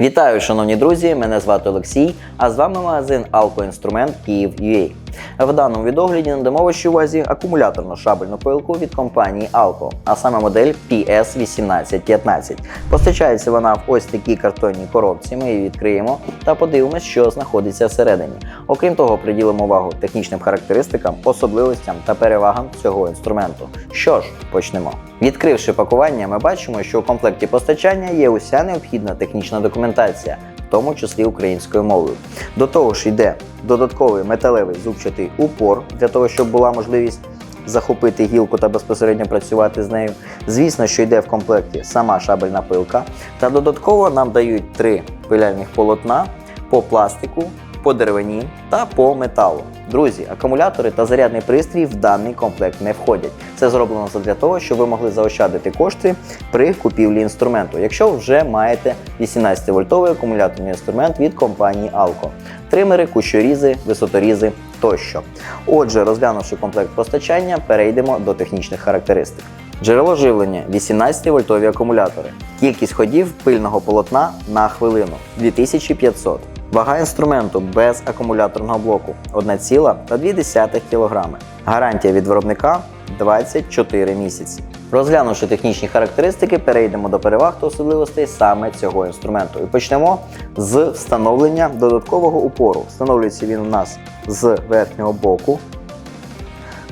Вітаю, шановні друзі! Мене звати Олексій, а з вами магазин Алкоінструмент Київ.UA. В даному відогляді надамо вашій увазі акумуляторну шабельну пилку від компанії Alco, а саме модель PS1815. Постачається вона в ось такій картонній коробці. Ми її відкриємо та подивимося, що знаходиться всередині. Окрім того, приділимо увагу технічним характеристикам, особливостям та перевагам цього інструменту. Що ж, почнемо. Відкривши пакування, ми бачимо, що у комплекті постачання є уся необхідна технічна документація, тому числі українською мовою. До того ж йде додатковий металевий зубчатий упор для того, щоб була можливість захопити гілку та безпосередньо працювати з нею. Звісно, що йде в комплекті сама шабельна пилка, та додатково нам дають три пиляльних полотна по пластику, по деревині та по металу. Друзі, акумулятори та зарядний пристрій в даний комплект не входять. Це зроблено для того, щоб ви могли заощадити кошти при купівлі інструменту, якщо вже маєте 18-вольтовий акумуляторний інструмент від компанії Alco. Тримери, кущорізи, висоторізи тощо. Отже, розглянувши комплект постачання, перейдемо до технічних характеристик. Джерело живлення 18-вольтові акумулятори. Кількість ходів пильного полотна на хвилину 2500. Вага інструменту без акумуляторного блоку 1,2 кг. Гарантія від виробника 24 місяці. Розглянувши технічні характеристики, перейдемо до переваг та особливостей саме цього інструменту. І почнемо з встановлення додаткового упору. Встановлюється він у нас з верхнього боку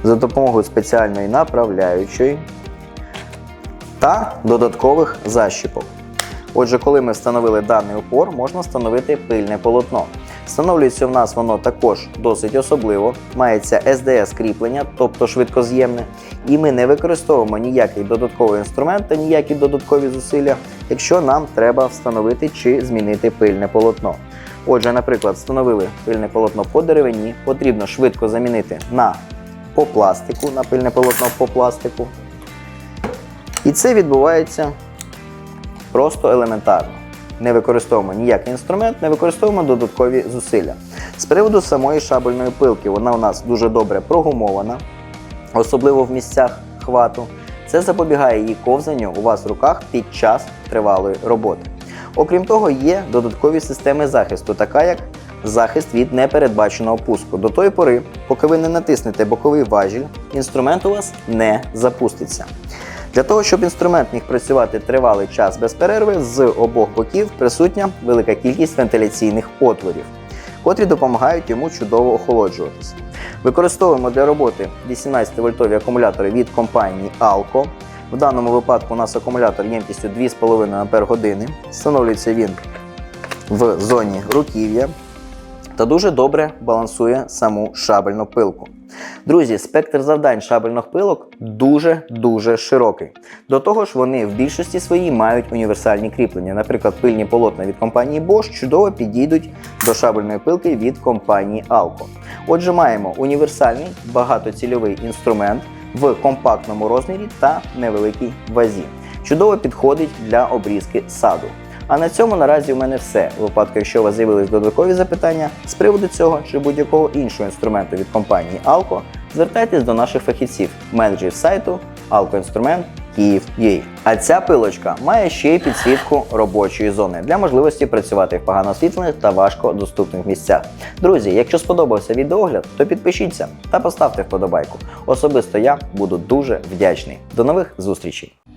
за допомогою спеціальної направляючої та додаткових защіпок. Отже, коли ми встановили даний упор, можна встановити пильне полотно. Встановлюється в нас воно також досить особливо, мається SDS кріплення, тобто швидкоз'ємне, і ми не використовуємо ніякий додатковий інструмент та ніякі додаткові зусилля, якщо нам треба встановити чи змінити пильне полотно. Отже, наприклад, встановили пильне полотно по деревині, потрібно швидко замінити на по пластику, на пильне полотно по пластику. І це відбувається просто елементарно. Не використовуємо ніякий інструмент, не використовуємо додаткові зусилля. З приводу самої шабельної пилки, вона у нас дуже добре прогумована, особливо в місцях хвату. Це запобігає її ковзанню у вас в руках під час тривалої роботи. Окрім того, є додаткові системи захисту, така як захист від непередбаченого пуску. До тої пори, поки ви не натиснете боковий важіль, інструмент у вас не запуститься. Для того, щоб інструмент міг працювати тривалий час без перерви, з обох боків присутня велика кількість вентиляційних отворів, котрі допомагають йому чудово охолоджуватися. Використовуємо для роботи 18-вольтові акумулятори від компанії Alco. В даному випадку у нас акумулятор ємкістю 2,5 Ах. Встановлюється він в зоні руків'я та дуже добре балансує саму шабельну пилку. Друзі, спектр завдань шабельних пилок дуже-дуже широкий. До того ж, вони в більшості своїй мають універсальні кріплення. Наприклад, пильні полотна від компанії Bosch чудово підійдуть до шабельної пилки від компанії Alco. Отже, маємо універсальний багатоцільовий інструмент в компактному розмірі та невеликій вазі. Чудово підходить для обрізки саду. А на цьому наразі у мене все. У випадку, якщо у вас з'явились додаткові запитання з приводу цього чи будь-якого іншого інструменту від компанії Alco, звертайтесь до наших фахівців, менеджерів сайту Alco Інструмент Київ.UA. А ця пилочка має ще й підсвітку робочої зони для можливості працювати в погано освітлених та важко доступних місцях. Друзі, якщо сподобався відеогляд, то підпишіться та поставте вподобайку. Особисто я буду дуже вдячний. До нових зустрічей!